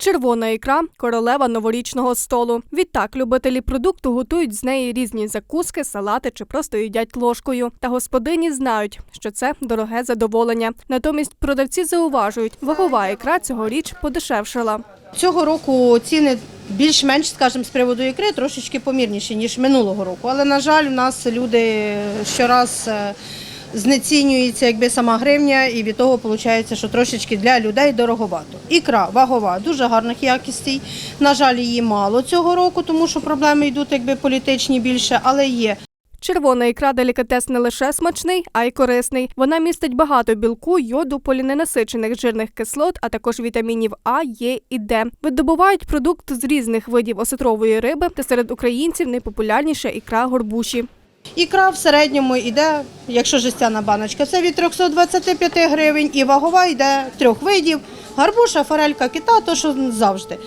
Червона ікра королева новорічного столу. Відтак любителі продукту готують з неї різні закуски, салати чи просто їдять ложкою. Та господині знають, що це дороге задоволення. Натомість продавці зауважують, вагова ікра цьогоріч подешевшала. Цього року ціни більш-менш, скажімо, з приводу ікри трошечки помірніші, ніж минулого року. Але, на жаль, у нас люди щораз е, знецінюється якби сама гривня, і від того виходить, що трошечки для людей дороговато. Ікра вагова, дуже гарних якостей. На жаль, її мало цього року, тому що проблеми йдуть якби політичні більше, але є. Червона ікра делікатес не лише смачний, а й корисний. Вона містить багато білку, йоду, поліненасичених жирних кислот, а також вітамінів А, Е і Д. Видобувають продукт з різних видів осетрової риби, та серед українців найпопулярніша ікра горбуші. Ікра в середньому йде, якщо жестяна баночка, це від 325 гривень, і вагова йде трьох видів. Гарбуша, форелька, кита, то що завжди.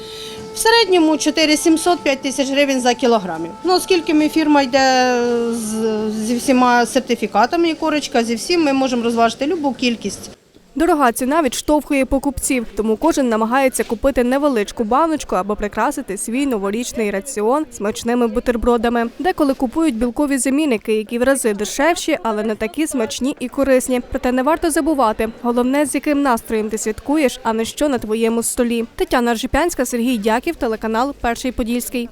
В середньому 4700-5 тисяч гривень за кілограмів. Ну, оскільки ми фірма йде з, зі всіма сертифікатами і корочка, зі всім, ми можемо розважити любу кількість. Дорога ціна відштовхує покупців, тому кожен намагається купити невеличку баночку або прикрасити свій новорічний раціон смачними бутербродами. Деколи купують білкові замінники, які в рази дешевші, але не такі смачні і корисні. Проте не варто забувати. Головне, з яким настроєм ти святкуєш, а не що на твоєму столі. Тетяна Ржипянська, Сергій Дяків, телеканал Перший Подільський.